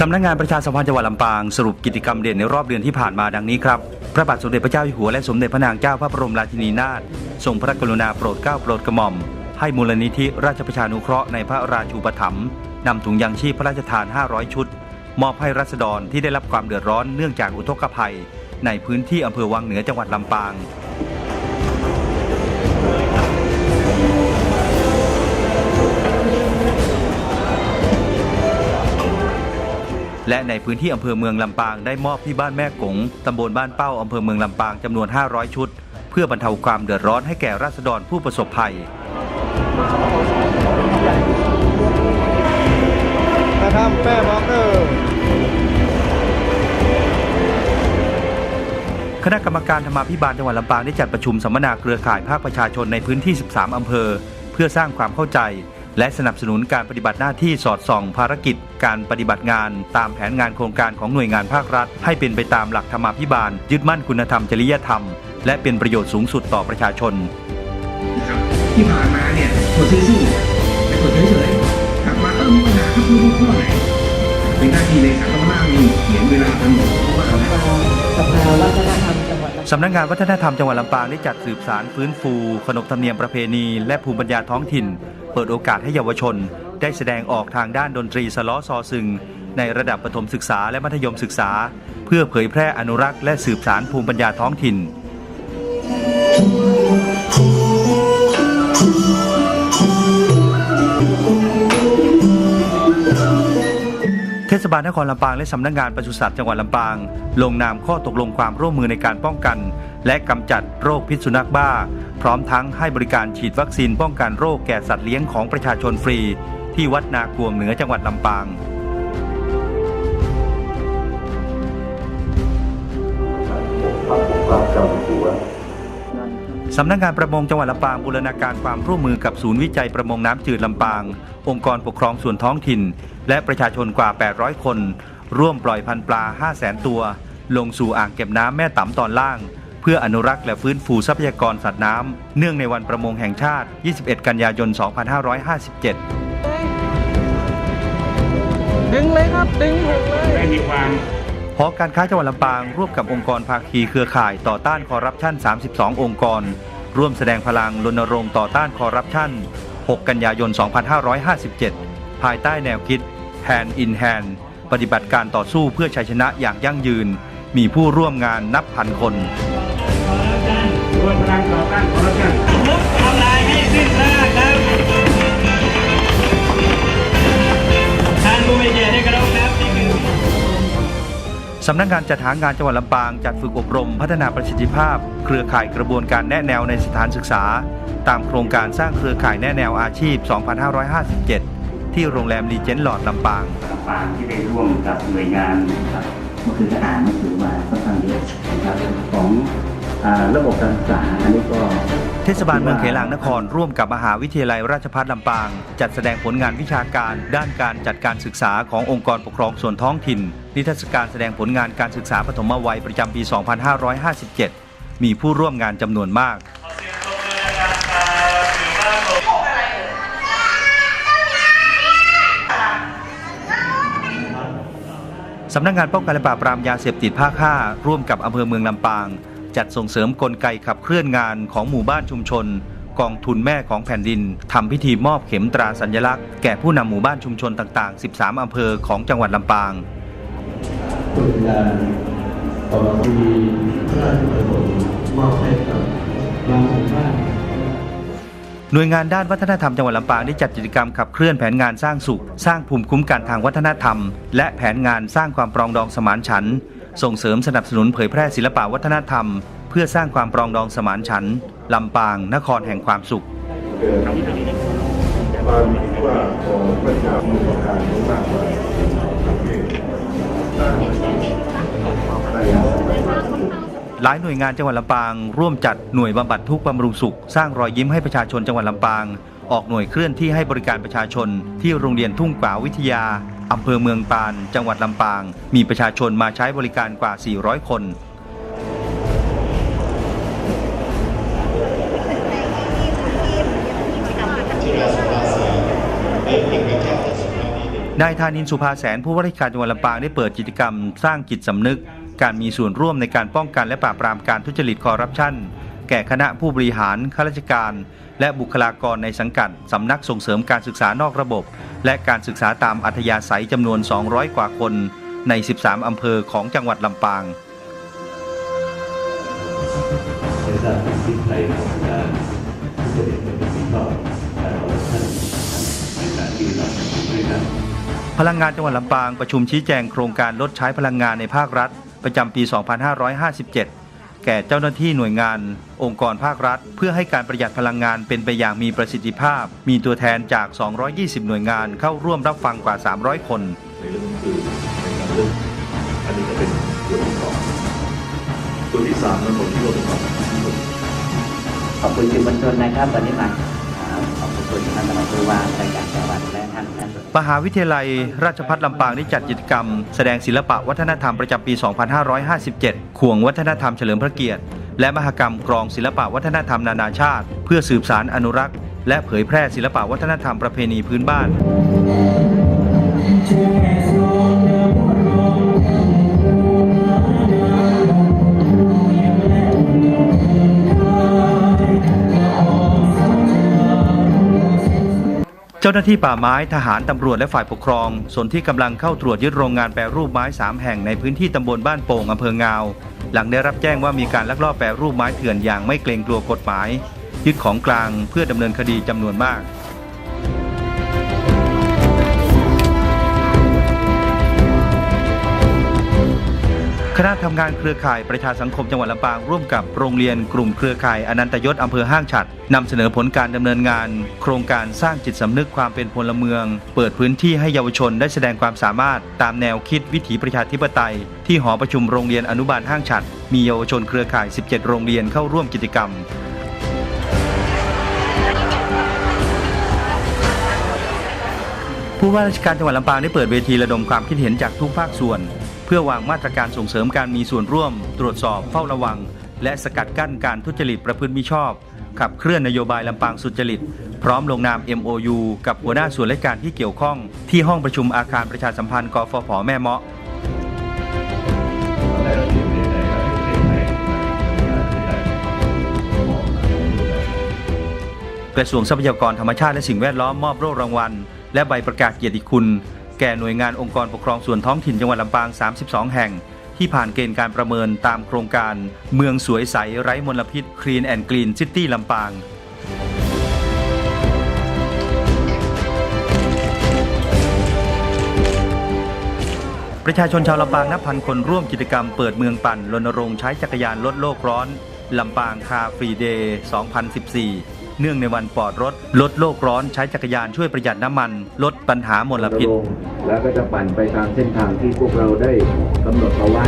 สำนักงานประชาสัมพันธ์จังหวัดลำปางสรุปกิจกรรมเด่นในรอบเดือนที่ผ่านมาดังนี้ครับ พระบาทสมเด็จพระเจ้าอยู่หัวและสมเด็จพระนางเจ้าพระบรมราชินีนาถทรงพระกรุณาโปรดเกล้าโปรดกระหม่อม ให้มูลนิธิราชประชานุเคราะห์ในพระราชูปถัมภ์นำถุงยางชีพพระราชทาน 500 ชุด มอบให้รัษฎรที่ได้รับความเดือดร้อนเนื่องจากอุทกภัย ในพื้นที่อำเภอวังเหนือจังหวัดลำปาง และในพื้นที่อำเภอเมืองลำปางได้มอบที่บ้านแม่กงตำบลบ้านเป้าอำเภอเมืองลำปางจำนวน 500 ชุด เพื่อบรรเทาความเดือดร้อนให้แก่ราษฎรผู้ประสบภัยนะครับแม่มอกเกอร์คณะกรรมการธรรมาภิบาลจังหวัดลำปางได้จัดประชุมสัมมนาเครือข่ายภาคประชาชนในพื้นที่ 13 อำเภอ เพื่อสร้างความเข้าใจ และสนับสนุนการปฏิบัติหน้าที่สอดส่องภารกิจ การปฏิบัติงาน ตามแผนงานโครงการของหน่วยงานภาครัฐ ให้เป็นไปตามหลักธรรมาภิบาล ยึดมั่นคุณธรรมจริยธรรม และเป็นประโยชน์สูงสุดต่อประชาชนที่ผ่านมาเนี่ยกดซื่อๆแต่กดเฉยๆกลับมาเออมีปัญหาครับคุณรู้ข้อไหนเป็นหน้าที่เลยครับต้องนั่งมีเขียนเวลากำหนดเพราะว่าอะไรสภาวัฒนธรรมจังหวัดลำปางสำนักงานวัฒนธรรมจังหวัดลำปางได้จัดสืบสารฟื้นฟู ขนบธรรมเนียมประเพณี และภูมิปัญญาท้องถิ่น เปิดโอกาสให้เยาวชน ได้แสดงออกทางด้านดนตรีสล้อซอซึง ในระดับประถมศึกษาและมัธยมศึกษา เพื่อเผยแพร่อนุรักษ์และสืบสารภูมิปัญญาท้องถิ่นเทศบาลนครลำปางและสำนักงานปศุสัตว์จังหวัดลำปาง ลงนามข้อตกลงความร่วมมือในการป้องกัน และกำจัดโรคพิษสุนัขบ้า พร้อมทั้งให้บริการฉีดวัคซีนป้องกันโรคแก่สัตว์เลี้ยงของประชาชนฟรี ที่วัดนากวงเหนือจังหวัดลำปางสำนักงานประมงจังหวัดลำปางบูรณาการความร่วมมือกับศูนย์วิจัยประมงน้ำจืดลำปาง องค์กรปกครองส่วนท้องถิ่น และประชาชนกว่า 800 คน ร่วมปล่อยพันธุ์ปลา 500,000 ตัว ลงสู่อ่างเก็บน้ำแม่ต่ำตอนล่าง เพื่ออนุรักษ์และฟื้นฟูทรัพยากรสัตว์น้ำ เนื่องในวันประมงแห่งชาติ 21 กันยายน 2557 ดึงเลยครับ ดึงหกเลยไม่มีความหอการค้าจังหวัดลำปางร่วมกับองค์กรภาคีเครือข่ายต่อต้านคอร์รัปชัน 32 องค์กร ร่วมแสดงพลังรณรงค์ต่อต้านคอร์รัปชัน 6 กันยายน 2557 ภายใต้แนวคิด Hand in Hand ปฏิบัติการต่อสู้เพื่อชัยชนะอย่างยั่งยืน มีผู้ร่วมงานนับพันคน สำนักงานจัดหางานจังหวัดลำปางจัดฝึกอบรม พัฒนาประสิทธิภาพ เครือข่ายกระบวนการแนะแนวในสถานศึกษา ตามโครงการสร้างเครือข่ายแนะแนวอาชีพ 2557 ที่โรงแรมรีเจนต์หลอดลำปางปางที่ได้ร่วมกับหน่วยงานครับเมื่อคืนก็อ่านหนังสือมาค่อนข้างเยอะนะครับของ ระบบการศึกษาอันนี้ก็เทศบาลเมืองเขลางนครร่วมกับมหาวิทยาลัยราชภัฏลำปาง จัดแสดงผลงานวิชาการด้านการจัดการศึกษาขององค์กรปกครองส่วนท้องถิ่น นิทรรศการแสดงผลงานการศึกษาปฐมวัยประจำปี 2557 มีผู้ร่วมงานจำนวนมากสำนักงานป้องกันและปราบปรามยาเสพติดภาค 5 ร่วมกับอำเภอเมืองลำปาง จัดส่งเสริมกลไกขับเคลื่อนงานของหมู่บ้านชุมชน กองทุนแม่ของแผ่นดินทำพิธีมอบเข็มตราสัญลักษณ์แก่ผู้นำหมู่บ้านชุมชนต่างๆ 13 อำเภอของจังหวัดลำปางฝึกงานต่อทีพระราชประสงค์มอบให้กับเราหมู่บ้านหน่วยงานด้านวัฒนธรรมจังหวัดลำปางได้จัดกิจกรรมขับเคลื่อนแผนงานสร้างสุข สร้างภูมิคุ้มกันทางวัฒนธรรม และแผนงานสร้างความปรองดองสมานฉันท์ ส่งเสริมสนับสนุนเผยแพร่ศิลปวัฒนธรรม เพื่อสร้างความปรองดองสมานฉันท์ลำปาง นครแห่งความสุขความว่าของพระเจ้ามีประการมากกว่าประเทศสร้างได้อย่างสมัยก่อนหลายหน่วยงานจังหวัดลำปาง ร่วมจัดหน่วยบำบัดทุกข์บำรุงสุข สร้างรอยยิ้มให้ประชาชนจังหวัดลำปาง ออกหน่วยเคลื่อนที่ให้บริการประชาชน ที่โรงเรียนทุ่งกว่าวิทยา อำเภอเมืองปาน จังหวัดลำปาง มีประชาชนมาใช้บริการกว่า 400 คนนายธานินสุภาแสนผู้ว่าราชการจังหวัดลำปางได้เปิดกิจกรรม สร้างจิตสำนึก การมีส่วนร่วมในการป้องกันและปราบปรามการทุจริตคอร์รัปชัน ก่คณะผู้บริหารข้าราชการ และบุคลากรในสังกัดสำนักส่งเสริมการศึกษานอกระบบ และการศึกษาตามอัธยาศัยจำนวน 200 กว่าคนใน 13 อำเภอของจังหวัดลำปางในด้านที่ไทยของการทุจริตและประพฤติชอบการคอร์รัปชันในการที่เราด้วยกันพลังงานจังหวัดลำปางประชุมชี้แจงโครงการลดใช้พลังงานในภาครัฐ ประจำปี 2557 แก่เจ้าหน้าที่หน่วยงาน องค์กรภาครัฐ เพื่อให้การประหยัดพลังงานเป็นไปอย่างมีประสิทธิภาพ มีตัวแทนจาก 220 หน่วยงานเข้าร่วมรับฟังกว่า 300 คนในเรื่องอื่นในการเรื่องอันนี้ก็เป็นส่วนที่สองส่วนที่สามนั้นผมคิดว่าเป็นความสำคัญที่สุดขอบคุณสื่อมวลชนนะครับวันนี้มาอ่าขอบคุณท่านผู้ว่ารายการจังหวัดและท่านท่าน มหาวิทยาลัยราชภัฏลำปางได้จัดกิจกรรม แสดงศิลปะวัฒนธรรมประจำปี 2557 ข่วงวัฒนธรรมเฉลิมพระเกียรติ และมหกรรมกรองศิลปะวัฒนธรรมนานาชาติ เพื่อสืบสารอนุรักษ์ และเผยแพร่ศิลปะวัฒนธรรมประเพณีพื้นบ้านาหน้าที่ป่าไม้ทหารตำรวจและฝ่ายปกครอง ส่วนที่กำลังเข้าตรวจยึดโรงงานแปรรูปไม้ 3 แห่งในพื้นที่ตำบลบ้านโป่งอำเภองาว หลังได้รับแจ้งว่ามีการลักลอบแปรรูปไม้เถื่อนอย่างไม่เกรงกลัวกฎหมาย ยึดของกลางเพื่อดำเนินคดีจำนวนมาก คณะทำงานเครือข่ายประชาสังคมจังหวัดลำปางร่วมกับโรงเรียนกลุ่มเครือข่ายอนันตยศอำเภอห้างฉัดนำเสนอผลการดำเนินงาน โครงการสร้างจิตสำนึกความเป็นพลเมือง เปิดพื้นที่ให้เยาวชนได้แสดงความสามารถ ตามแนวคิดวิถีประชาธิปไตย ที่หอประชุมโรงเรียนอนุบาลห้างฉัดมีเยาวชนเครือข่าย 17 โรงเรียนเข้าร่วมกิจกรรมผู้ว่าราชการจังหวัดลำปางได้เปิดเวทีระดมความคิดเห็นจากทุกภาคส่วน เพื่อวางมาตรการส่งเสริมการมีส่วนร่วม ตรวจสอบเฝ้าระวัง และสกัดกั้นการทุจริตประพฤติมิชอบ ขับเคลื่อนนโยบายลำปางสุจริต พร้อมลงนาม MOU กับหัวหน้าส่วนราชการที่เกี่ยวข้อง ที่ห้องประชุมอาคารประชาสัมพันธ์กฟผแม่เมาะกระทรวงทรัพยากรธรรมชาติและสิ่งแวดล้อมมอบโล่รางวัล และใบประกาศเกียรติคุณ แก่หน่วยงานองค์กรปกครองส่วนท้องถิ่นจังหวัดลำปาง 32 แห่ง ที่ผ่านเกณฑ์การประเมินตามโครงการ เมืองสวยใสไร้มลพิษ Clean and Green City ลำปางประชาชนชาวลำปางนับพันคนร่วมกิจกรรมเปิดเมืองปั่นรณรงค์ใช้จักรยานลดโลกร้อน ลำปางคาฟรีเดย์ 2014 เนื่องในวันปลอดรถ ลดโลกร้อนใช้จักรยานช่วยประหยัดน้ำมัน ลดปัญหามลพิษ แล้วก็จะปั่นไปตามเส้นทางที่พวกเราได้กำหนดเอาไว้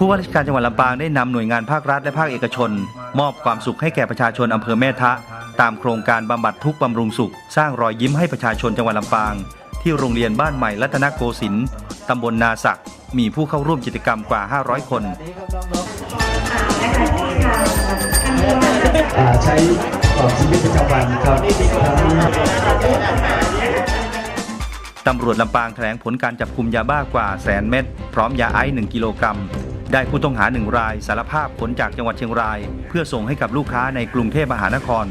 ผู้ว่าราชการจังหวัดลำปางได้นำหน่วยงานภาครัฐและภาคเอกชน มอบความสุขให้แก่ประชาชนอำเภอแม่ทะ ตามโครงการบำบัดทุกข์บำรุงสุข สร้างรอยยิ้มให้ประชาชนจังหวัดลำปาง ที่โรงเรียนบ้านใหม่รัตนโกสินทร์ตำบลนาศักมีผู้เข้าร่วมกิจกรรมกว่า 500 คนอ่าใช้ต่อชีวิตประจำวันครับตำรวจลำปางแถลงผลการจับกลุ่มยาบ้ากว่าแสนเม็ดพร้อมยาไอซ์1กิโลกรัม ได้ผู้ต้องหาหนึ่งรายสารภาพขนจากจังหวัดเชียงราย เพื่อส่งให้กับลูกค้าในกรุงเทพมหานคร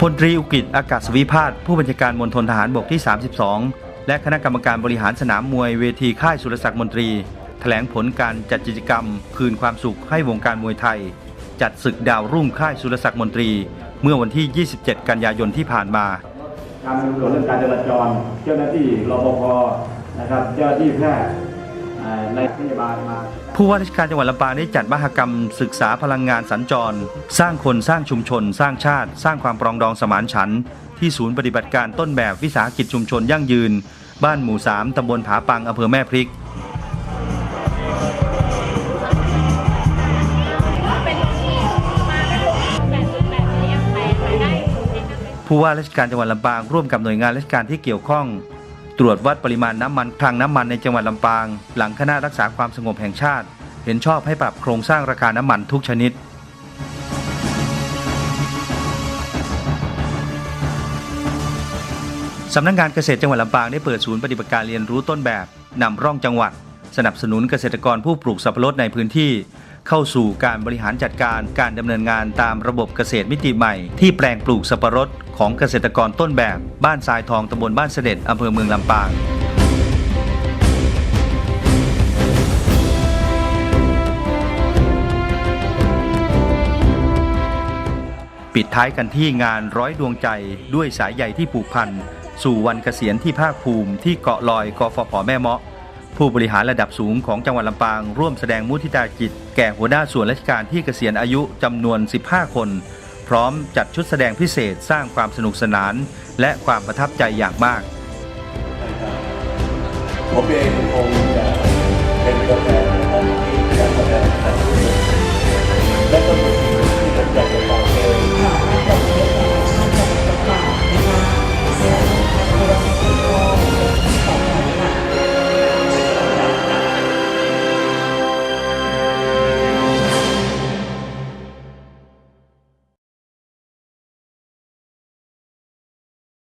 พลตรีอุกฤษอากาศวิพาสผู้บัญชาการมณฑลทหารบกที่ 32 และคณะกรรมการบริหารสนามมวยเวทีค่ายสุรศักดิ์มนตรี แถลงผลการจัดกิจกรรม คืนความสุขให้วงการมวยไทย จัดศึกดาวรุ่งค่ายสุรศักดิ์มนตรี เมื่อวันที่ 27 กันยายนที่ผ่านมา การตำรวจเรื่องการจราจร เจ้าหน้าที่รปภนะครับเจ้าหน้าที่แพทย์อ่าในพยาบาลมาผู้ว่าราชการจังหวัดลำปางได้จัดมหกรรม ศึกษาพลังงานสัญจร สร้างคนสร้างชุมชน สร้างชาติ สร้างความปรองดองสมานฉันท์ที่ศูนย์ปฏิบัติการต้นแบบวิสาหกิจชุมชนยั่งยืน บ้านหมู่ 3 ตำบลผาปังอำเภอแม่พริก ผู้ว่าราชการจังหวัดลำปางร่วมกับหน่วยงานราชการที่เกี่ยวข้อง ตรวจวัดปริมาณน้ำมันคลังน้ำมันในจังหวัดลำปาง หลังคณะรักษาความสงบแห่งชาติ เห็นชอบให้ปรับโครงสร้างราคาน้ำมันทุกชนิดสำนักงงานเกษตรจังหวัดลำปางได้เปิดศูนย์ปฏิบัติการเรียนรู้ต้นแบบนำร่องจังหวัด สนับสนุนเกษตรกรผู้ปลูกสับปะรดในพื้นที่ เข้าสู่การบริหารจัดการการดำเนินงานตามระบบเกษตรมิติใหม่ ที่แปลงปลูกสับปะรด ของเกษตรกรต้นแบบบ้านทรายทองตำบลบ้านเสด็จอำเภอเมืองลำปางปิดท้ายกันที่งานร้อยดวงใจด้วยสายใยที่ผูกพัน สู่วันเกษียณที่ภาคภูมิที่เกาะลอยกฟผแม่เมาะ ผู้บริหารระดับสูงของจังหวัดลำปาง ร่วมแสดงมุทิตาจิต แก่หัวหน้าส่วนราชการที่เกษียณอายุจำนวน 15 คน พร้อมจัดชุดแสดงพิเศษสร้างความสนุกสนาน และความประทับใจอย่างมาก ผมเองคงจะเป็นตัวแทน